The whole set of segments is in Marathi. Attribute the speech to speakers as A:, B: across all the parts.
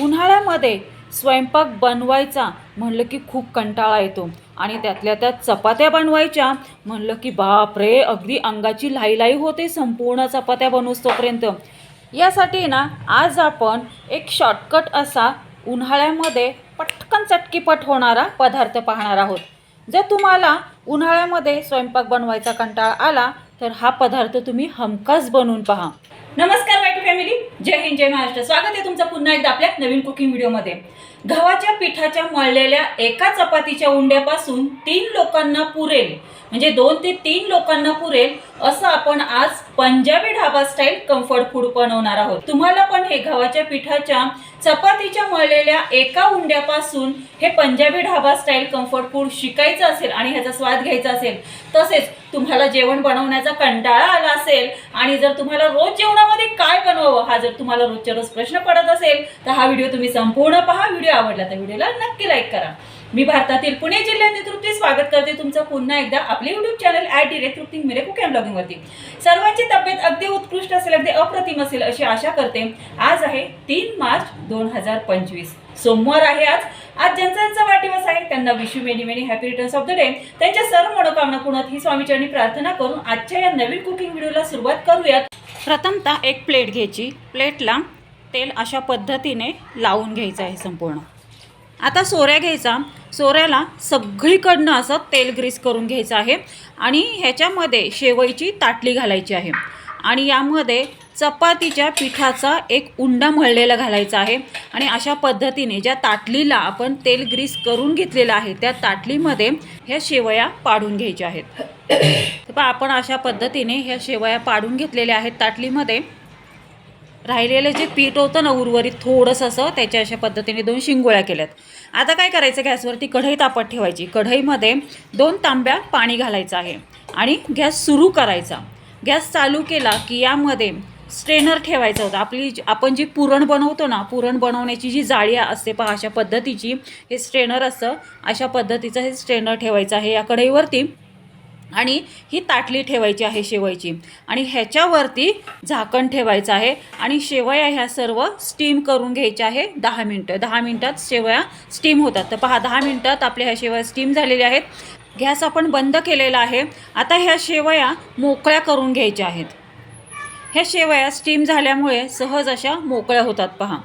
A: उन्हाळ्यामध्ये स्वयंपाक बनवायचा. म्हणलं की खूप कंटाळा येतो. आणि त्यातल्या त्यात चपात्या बनवायच्या. म्हणलं की बाप रे अगदी अंगाची लाई होते संपूर्ण चपात्या बनवूस तोपर्यंत यासाठी ना आज आपण एक शॉर्टकट असा उन्हाळ्यामध्ये पटकन चटकीपट होणारा पदार्थ पाहणार आहोत. जर तुम्हाला उन्हाळ्यामध्ये स्वयंपाक बनवायचा कंटाळा आला तर हा पदार्थ तुम्ही हमखास बनवून पहा. नमस्कार वाईट फॅमिली जय हिंद जय महाराष्ट्र. स्वागत आहे तुमचं पुन्हा एकदा आपल्या नवीन कुकिंग व्हिडिओमध्ये गव्हाच्या पिठाच्या मळलेल्या एका चपातीच्या उंड्यापासून तीन लोकांना पुरेल. म्हणजे दोन ते तीन लोकांना पुरेल असं आपण आज Punjabi dhaba style comfort food बनवणार आहोत. तुम्हाला पण हे गव्हाच्या पिठाच्या चपातीच्या मळलेल्या एका उंड्यापासून हे Punjabi dhaba style comfort food शिकायचं असेल आणि ह्याचा स्वाद घ्यायचा असेल तसेच तुम्हाला जेवण बनवण्याचा कंटाळा आला असेल आणि जर तुम्हाला रोज जेवणामध्ये काय बनवावं हा जर तुम्हाला रोजच्या रोज प्रश्न पडत असेल तर हा व्हिडिओ तुम्ही संपूर्ण पहा. व्हिडिओ आवडला तर व्हिडिओला नक्की लाईक करा. मी भारतातील पुणे जिल्ह्यातील तृप्ती स्वागत करते. तुमचं पुन्हा एकदा आपले YouTube channel at direct Tripti Mire cook and ब्लॉगिंगवरती सर्वांची तब्येत अगदी उत्कृष्ट असेल अगदी अप्रतिम असेल अशी आशा करते. आज आहे तीन मार्च दोन हजार पंचवीस. सोमवार आहे आज. आज ज्यांचा ज्यांचा वाढदिवस आहे. त्यांना wish you many many happy returns of the day त्यांच्या सर्व मनोकामना पूर्णात ही स्वामीचरणी प्रार्थना करून आजच्या या नवीन कुकिंग व्हिडिओला सुरुवात करूयात. प्रथमतः एक प्लेट घ्यायची. प्लेटला तेल अशा पद्धतीने लावून घ्यायचं आहे संपूर्ण. आता सोऱ्या घ्यायचा. सोऱ्याला सगळीकडनं असं तेल ग्रीस करून घ्यायचं आहे आणि ह्याच्यामध्ये शेवईची ताटली घालायची आहे. आणि यामध्ये चपातीच्या पिठाचा एक उंडा मळलेला घालायचा आहे. आणि अशा पद्धतीने ज्या ताटलीला आपण तेल ग्रीस करून घेतलेलं आहे त्या ताटलीमध्ये ह्या शेवया पाडून घ्यायच्या आहेत. तर आपण अशा पद्धतीने ह्या शेवया पाडून घेतलेल्या आहेत ताटलीमध्ये. राहिलेलं जे पीठ होतं ना उर्वरित थोडंसं असं त्याच्या अशा पद्धतीने दोन शिंगोळ्या केल्यात. आता काय करायचं? गॅसवरती कढई तापत ठेवायची. कढईमध्ये दोन तांब्या पाणी घालायचं आहे आणि गॅस सुरू करायचा. गॅस चालू केला की यामध्ये स्ट्रेनर ठेवायचं होतं. आपली जी- आपण जी पुरण बनवतो ना पुरण बनवण्याची जी जाळी असते पहा अशा पद्धतीची हे स्ट्रेनर असतं. अशा पद्धतीचं हे स्ट्रेनर ठेवायचं आहे. या कढईवरती आणि ही ताटली ठेवायची आहे शेवायची आणि ह्याच्यावरती झाकण ठेवायचं आहे. आणि शेवया ह्या सर्व स्टीम करून घ्यायच्या आहे दहा मिनटं. दहा मिनटात शेवया स्टीम होतात. तर पहा दहा मिनटात आपल्या ह्या शेवया स्टीम झालेल्या आहेत. गॅस आपण बंद केलेला आहे. आता ह्या शेवया मोकळ्या करून घ्यायच्या आहेत. ह्या शेवया स्टीम झाल्यामुळे सहज अशा मोकळ्या होतात पहा.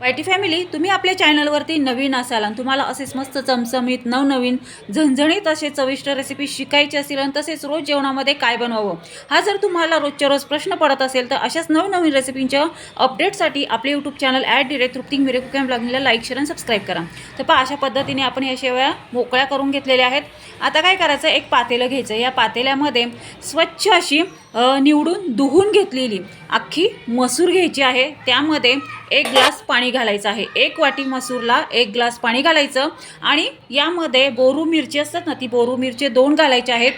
A: वायटी फॅमिली तुम्ही आपल्या चॅनलवरती नवीन असाल आणि तुम्हाला असेच मस्त चमचमीत नवनवीन झणझणीत असे चविष्ट रेसिपी शिकायची असेल आणि तसेच रोज जेवणामध्ये काय बनवावं? हा जर तुम्हाला रोजच्या रोज प्रश्न पडत असेल तर अशाच नवनवीन रेसिपींच्या अपडेटसाठी आपले यूट्यूब चॅनल ॲट डिरेक्ट तृप्तिंग मिरे कुकॅम ब्लॉगिंगला लाईक शेअर आणि सबस्क्राईब करा. तर पहा अशा पद्धतीने आपण या शेवया मोकळ्या करून घेतलेल्या आहेत. आता काय करायचं? एक पातेलं घ्यायचं. या पातेल्यामध्ये स्वच्छ अशी निवडून धुवून घेतलेली. अख्खी मसूर घ्यायची आहे. त्यामध्ये एक ग्लास पाणी घालायचं आहे. एक वाटी मसूरला एक ग्लास पाणी घालायचं आणि यामध्ये बोरू मिरची असतात ना ती बोरू मिरची दोन घालायचे आहेत.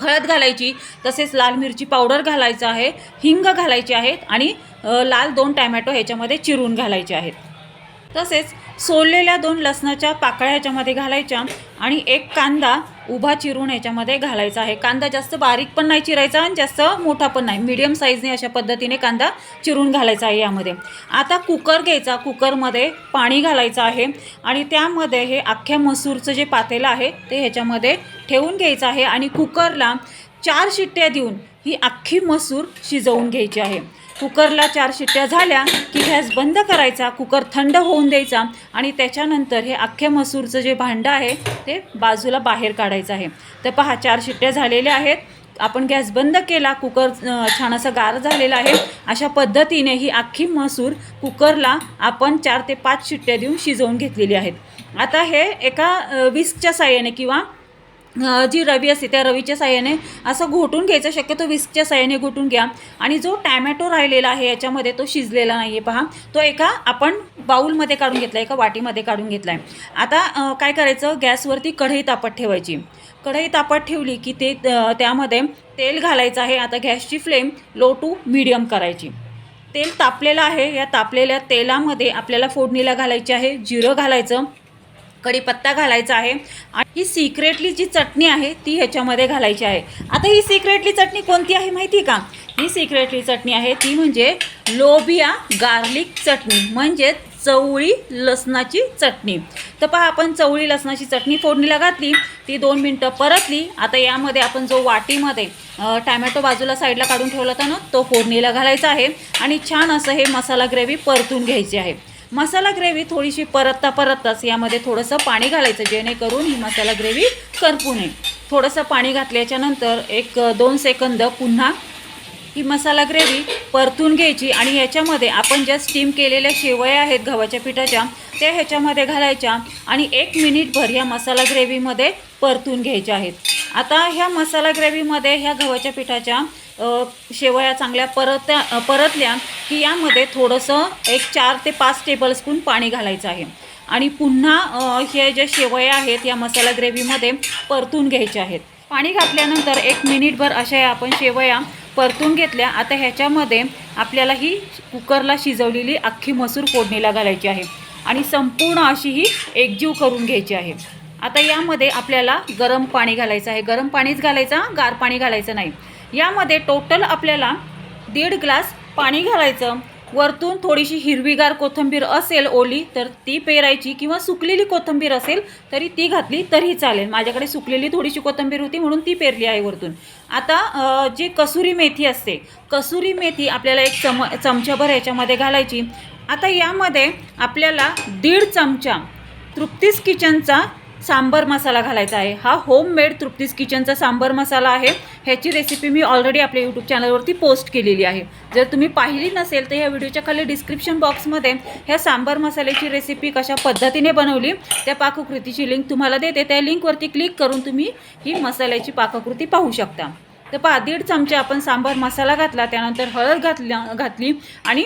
A: हळद घालायची तसेच लाल मिरची पावडर घालायचं आहे हिंग घालायची आहेत आणि लाल दोन टॅमॅटो ह्याच्यामध्ये चिरून घालायचे आहेत. तसेच सोललेल्या दोन लसणाच्या पाकळ्या ह्याच्यामध्ये घालायच्या आणि एक कांदा उभा चिरून याच्यामध्ये घालायचा आहे. कांदा जास्त बारीक पण नाही चिरायचा आणि जास्त मोठा पण नाही. मिडियम साईजने अशा पद्धतीने कांदा चिरून घालायचा आहे यामध्ये. आता कुकर घ्यायचा. कुकरमध्ये पाणी घालायचं आहे आणि त्यामध्ये हे अख्ख्या मसूरचं जे पातेलं आहे ते ह्याच्यामध्ये ठेवून घ्यायचं आहे आणि कुकरला चार शिट्ट्या देऊन ही अख्खी मसूर शिजवून घ्यायची आहे. कुकरला चार शिट्ट्या झाल्या की गॅस बंद करायचा कुकर थंड होऊन द्यायचा आणि त्याच्यानंतर हे अख्ख्या मसूरचं जे भांडं आहे ते बाजूला बाहेर काढायचं आहे. तर पहा चार शिट्ट्या झालेल्या आहेत. आपण गॅस बंद केला कुकर छान असं गार झालेला आहे. अशा पद्धतीने ही अख्खी मसूर कुकरला आपण चार ते पाच शिट्ट्या देऊन शिजवून घेतलेली आहेत. आता हे एका विस्कच्या साह्याने किंवा जी रवी असते त्या रवीच्या साह्याने असं घोटून घ्यायचं शक्यतो विस्कच्या साह्याने घोटून घ्या. आणि जो टॅमॅटो राहिलेला आहे याच्यामध्ये तो शिजलेला नाही आहे पहा. तो एका आपण बाऊलमध्ये काढून घेतला एका वाटीमध्ये काढून घेतला आहे आता काय करायचं? गॅसवरती कढई तापत ठेवायची. कढई तापत ठेवली की ते त्यामध्ये तेल घालायचं आहे. आता गॅसची फ्लेम लो टू मिडियम करायची. तेल तापलेलं आहे. या तापलेल्या तेलामध्ये आपल्याला फोडणीला घालायची आहे जिरं घालायचं कढीपत्ता घालायचा आहे. आणि ही सिक्रेटली जी चटणी आहे ती ह्याच्यामध्ये घालायची आहे. आता ही सिक्रेटली चटणी कोणती आहे माहिती आहे का? ही सिक्रेटली चटणी आहे ती म्हणजे लोबिया गार्लिक चटणी म्हणजेच चवळी लसणाची चटणी. तर पहा आपण चवळी लसणाची चटणी फोडणीला घातली ती दोन मिनटं परतली. आता यामध्ये आपण जो वाटीमध्ये टॅमॅटो बाजूला साईडला काढून ठेवला होता ना तो फोडणीला घालायचा आहे. आणि छान असं हे मसाला ग्रेव्ही परतून घ्यायची आहे. मसाला ग्रेव्ही थोडीशी परतता परतताच यामध्ये थोडंसं पाणी घालायचं जेणेकरून ही मसाला ग्रेव्ही करपू नये. थोडंसं पाणी घातल्याच्या नंतर एक दोन सेकंद पुन्हा ही मसाला ग्रेव्ही परतून घ्यायची आणि याच्यामध्ये आपण ज्या स्टीम केलेल्या शेवया आहेत गव्हाच्या पिठाच्या त्या ह्याच्यामध्ये घालायच्या आणि एक मिनिटभर ह्या मसाला ग्रेव्हीमध्ये परतून घ्यायच्या आहेत. आता ह्या मसाला ग्रेव्हीमध्ये ह्या गव्हाच्या पिठाच्या शेवया चांगल्या परत्या परतल्या की यामध्ये थोडंसं एक चार ते पाच टेबलस्पून पाणी घालायचं आहे. आणि पुन्हा हे ज्या शेवया आहेत या मसाला ग्रेव्हीमध्ये परतून घ्यायच्या आहेत. पाणी घातल्यानंतर एक मिनिटभर अशा या आपण शेवया परतून घेतल्या. आता ह्याच्यामध्ये आपल्याला ही कुकरला शिजवलेली अख्खी मसूर फोडणीला घालायची आहे. आणि संपूर्ण अशी ही एकजीव करून घ्यायची आहे. आता यामध्ये आपल्याला गरम पाणी घालायचं आहे. गरम पाणीच घालायचं गार पाणी घालायचं नाही. यामध्ये टोटल आपल्याला दीड ग्लास पाणी घालायचं. वरतून थोडीशी हिरवीगार कोथिंबीर असेल ओली तर ती पेरायची किंवा सुकलेली कोथिंबीर असेल तरी ती घातली तरीही चालेल. माझ्याकडे सुकलेली थोडीशी कोथिंबीर होती म्हणून ती पेरली आहे वरतून. आता जी कसुरी मेथी असते कसुरी मेथी आपल्याला एक चम चमच्याभर याच्यामध्ये घालायची. आता यामध्ये आपल्याला दीड चमचा तृप्तीस किचनचा सांबर मसाला घालायचा आहे. हा होममेड तृप्तीस किचनचा सांबर मसाला आहे. ह्याची रेसिपी मी ऑलरेडी आपल्या यूट्यूब चॅनलवरती पोस्ट केलेली आहे. जर तुम्ही पाहिली नसेल तर ह्या व्हिडिओच्या खाली डिस्क्रिप्शन बॉक्समध्ये ह्या सांबर मसाल्याची रेसिपी कशा पद्धतीने बनवली त्या पाककृतीची लिंक तुम्हाला देते. त्या लिंकवरती क्लिक करून तुम्ही ही मसाल्याची पाककृती पाहू शकता. तर पहा दीड चमचे आपण सांबार मसाला घातला त्यानंतर हळद घातल्या घातली आणि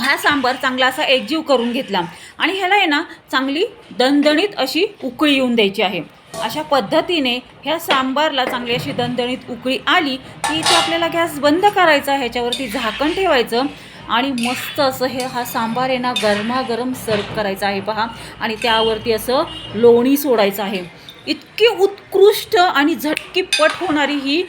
A: हा सांबार चांगला असा एकजीव करून घेतला. आणि ह्याला आहे ना चांगली दणदणीत अशी उकळी येऊन द्यायची आहे. अशा पद्धतीने ह्या सांबारला चांगली अशी दणदणीत उकळी आली की इथे आपल्याला गॅस बंद करायचा ह्याच्यावरती झाकण ठेवायचं आणि मस्त असं हे हा सांबार आहे ना गरमागरम सर्व करायचा आहे पहा. आणि त्यावरती असं लोणी सोडायचं आहे. इतकी उत्कृष्ट आणि झटकीपट होणारी ही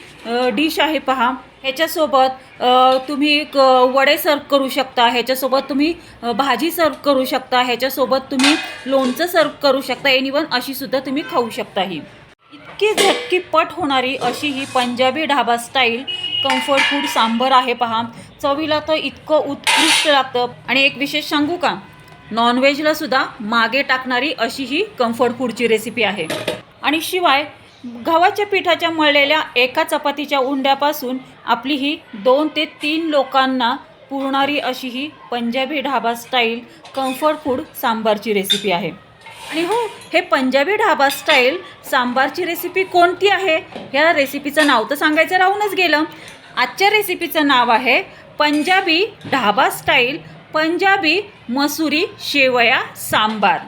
A: डिश आहे पहा. ह्याच्यासोबत तुम्ही एक, वडे सर्व करू शकता. ह्याच्यासोबत तुम्ही भाजी सर्व करू शकता. ह्याच्यासोबत तुम्ही लोणचं सर्व करू शकता. एनिवन अशीसुद्धा तुम्ही खाऊ शकता ही. इतकी झटकीपट होणारी अशी ही Punjabi dhaba style comfort food sambar आहे पहा. चवीला तर इतकं उत्कृष्ट लागतं. आणि एक विशेष सांगू का? नॉनव्हेजला सुद्धा मागे टाकणारी अशी ही कम्फर्ट फूडची रेसिपी आहे. आणि शिवाय गव्हाच्या पिठाच्या मळलेल्या एका चपातीच्या उंड्यापासून आपली ही दोन ते तीन लोकांना पुरणारी अशी ही Punjabi dhaba style comfort food सांबारची recipe आहे. आणि हो हे पंजाबी ढाबा स्टाईल सांबारची रेसिपी कोणती आहे? ह्या रेसिपीचं नाव तर सांगायचं राहूनच गेलं. आजच्या रेसिपीचं नाव आहे पंजाबी ढाबा स्टाईल पंजाबी मसुरी शेवया सांबार.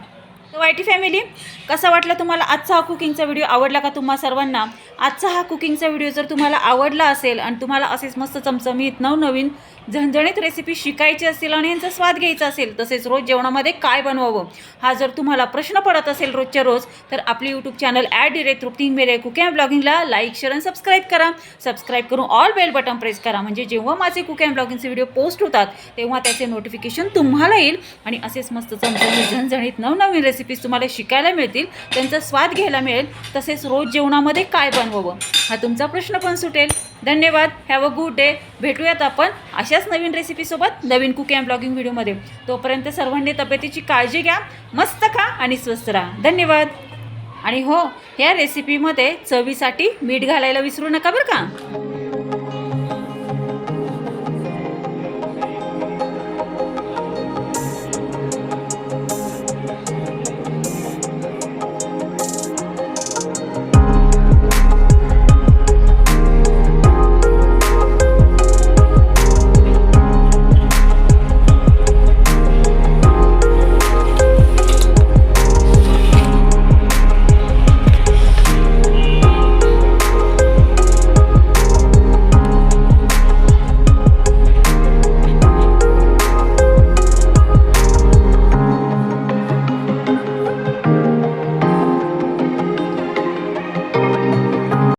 A: तर वायटी फॅमिली कसा वाटला तुम्हाला आजचा हा कुकिंगचा व्हिडिओ आवडला का तुम्हा सर्वांना? आजचा हा कुकिंगचा व्हिडिओ जर तुम्हाला आवडला असेल आणि तुम्हाला असेच मस्त चमचमीत नवनवीन झणझणीत रेसिपी शिकायची असेल आणि यांचा स्वाद घ्यायचा असेल तसेच रोज जेवणामध्ये काय बनवावं? हा जर तुम्हाला प्रश्न पडत असेल रोजच्या रोज तर आपली YouTube channel at direct Tripti Mire cook ब्लॉगिंगला like share आणि सबस्क्राईब करा. सबस्क्राईब करून ऑल बेल बटन प्रेस करा. म्हणजे जेव्हा माझे कुक अँड ब्लॉगिंगचे व्हिडिओ पोस्ट होतात तेव्हा त्याचे नोटिफिकेशन तुम्हाला येईल आणि असेच मस्त चमचमीत झणझणीत नवनवीन रेसिपीज तुम्हाला शिकायला मिळतील. त्यांचा स्वाद घ्यायला मिळेल तसेच रोज जेवणामध्ये काय बनवावं? हा तुमचा प्रश्न पण सुटेल. धन्यवाद. हॅव अ गुड डे भेटूयात आपण अशाच नवीन रेसिपीसोबत नवीन कुकिंग अँड ब्लॉगिंग व्हिडिओमध्ये तोपर्यंत सर्वांनी तब्येतीची काळजी घ्या मस्त खा आणि स्वस्त राहा. धन्यवाद. आणि हो या रेसिपीमध्ये चवीसाठी मीठ घालायला विसरू नका बरं का?